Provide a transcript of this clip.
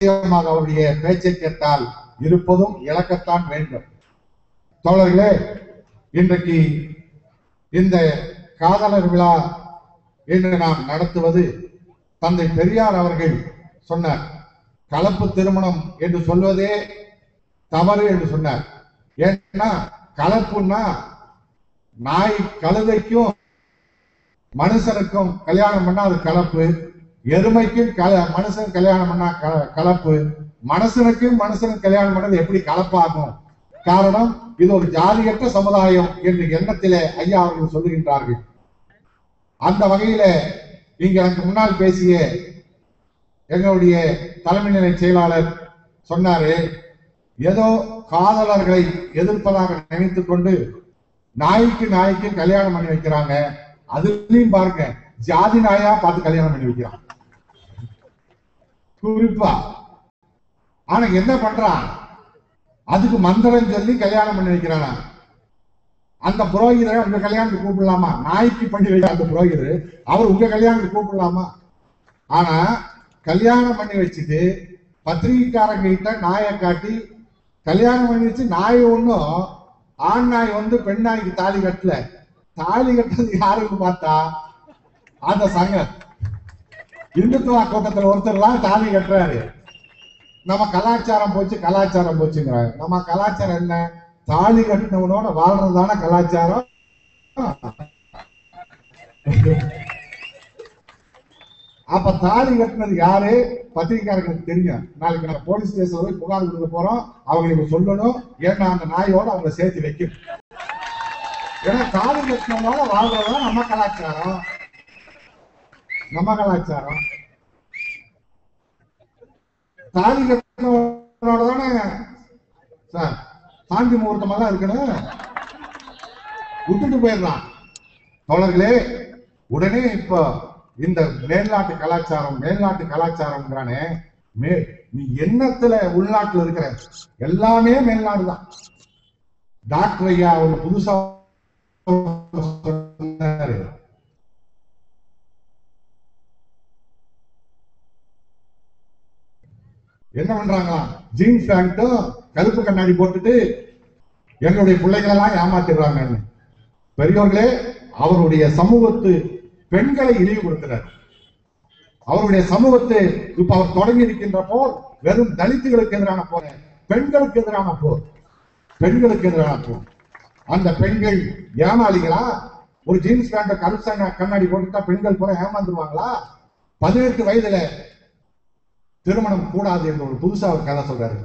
அதிகமாக அவருடைய பேச்சை கேட்டால் இருப்பதும் இழக்கத்தான் வேண்டும். தோழர்களே இன்றைக்கு இந்த காதலர் விழா என்று நாம் நடத்துவது தந்தை பெரியார் அவர்கள் சொன்னார் கலப்பு திருமணம் என்று சொல்வதே தவறு என்று சொன்னார். ஏன்னா கலப்புன்னா நாய் கழுதைக்கும் மனுஷனுக்கும் கல்யாணம் பண்ணா அது கலப்பு. எருமைக்கும் கல மனுஷன் கல்யாணம் பண்ணா கலப்பு. மனுஷனுக்கும் மனுஷனுக்கு கல்யாணம் பண்ணது எப்படி கலப்பாகும்? காரணம் இது ஒரு ஜாதியற்ற சமுதாயம் என்ற எண்ணத்திலே ஐயா அவர்கள் சொல்லுகின்றார்கள். அந்த வகையில இங்க எனக்கு முன்னால் பேசிய எங்களுடைய தலைமை நிலை செயலாளர் சொன்னாரு ஏதோ காதலர்களை எதிர்ப்பதாக நினைத்து கொண்டு நாய்க்கு நாய்க்கு கல்யாணம் பண்ணி வைக்கிறாங்க. அதுலயும் பாருங்க ஜாதி நாயா பார்த்து கல்யாணம் பண்ணி வைக்கிறான் குறிப்பா. ஆனா என்ன பண்றான் அதுக்கு மந்திரம் சொல்லி கல்யாணம் பண்ணி வைக்கிறானா? அந்த புரோகிதரை உங்க கல்யாணத்துக்கு கூப்பிடலாமா? நாய்க்கு பண்ணி வைக்கிற அந்த புரோகிதர் அவர் உங்க கல்யாணத்துக்கு கூப்பிடலாமா? ஆனா கல்யாணம் பண்ணி வச்சுட்டு பத்திரிகைக்காரங்க கிட்ட நாயை காட்டி கல்யாணம் பண்ணி வச்சு நாய் ஒன்றும் ஆண் நாய் வந்து பெண் நாய்க்கு தாலி கட்டல. தாலி கட்டுறது யாருக்கு பார்த்தா? அந்த சங்கம் இந்துத்துவ ஒருத்தர் ஒருத்தர்லாம் தாலி கட்டுறாரு. நம்ம கலாச்சாரம் போச்சு கலாச்சாரம் போச்சுங்கிறாங்க நம்ம கலாச்சாரம் என்ன? தாலி கட்டினவனோட வாழ்றதான கலாச்சாரம்? அப்ப தாலி கட்டினது யாரு? பத்திரிகையாளர்களுக்கு தெரியும். நாளைக்கு நம்ம போலீஸ் ஸ்டேஷன் போய் புகார் கொடுக்க போறோம். அவங்களுக்கு சொல்லணும். ஏன்னா அந்த நாயோட அவங்க சேர்த்து வைக்கணும். ஏன்னா தாலி கட்டினவனோட வாழ்றதுதான் நம்ம கலாச்சாரம். நம்ம கலாச்சாரம். தாலி கட்டினவனோட தானே? சார் சாந்தி முகூர்த்தமெல்லாம் இருக்கணும். விட்டுட்டு போயிடலாம். தோழர்களே உடனே இப்போ இந்த மேல்நாட்டு கலாச்சாரம் மேல்நாட்டு கலாச்சாரம்ங்கிறானே மே நீ எண்ணத்துல உள்நாட்டுல இருக்கிற? எல்லாமே மேல்நாடு தான். டாக்டர் ஐயா ஒரு புதுசா சொன்னாரு என்ன பண்றாங்களா ஜீன்ஸ் பேண்ட்டும் கருப்பு கண்ணாடி போட்டுட்டு எங்களுடைய பிள்ளைகளெல்லாம் ஏமாத்திடுறாங்கன்னு. பெரியவர்களே அவருடைய சமூகத்து பெண்களை இழிவுபடுத்துறார். அவருடைய சமூகத்தை இப்ப அவர் தொடங்கி இருக்கின்ற போர் வெறும் தலித்துகளுக்கு எதிரான போர் பெண்களுக்கு எதிரான போர் பெண்களுக்கு எதிரான போர். அந்த பெண்கள் ஏமாளிகளா? ஒரு ஜீன்ஸ் பேண்ட கருசா கண்ணாடி போட்டுட்டா பெண்கள் பூரா ஏமாந்துருவாங்களா? பதினெட்டு வயதுல திருமணம் கூடாது என்று ஒரு புதுசா ஒரு கதை சொல்கிறாரு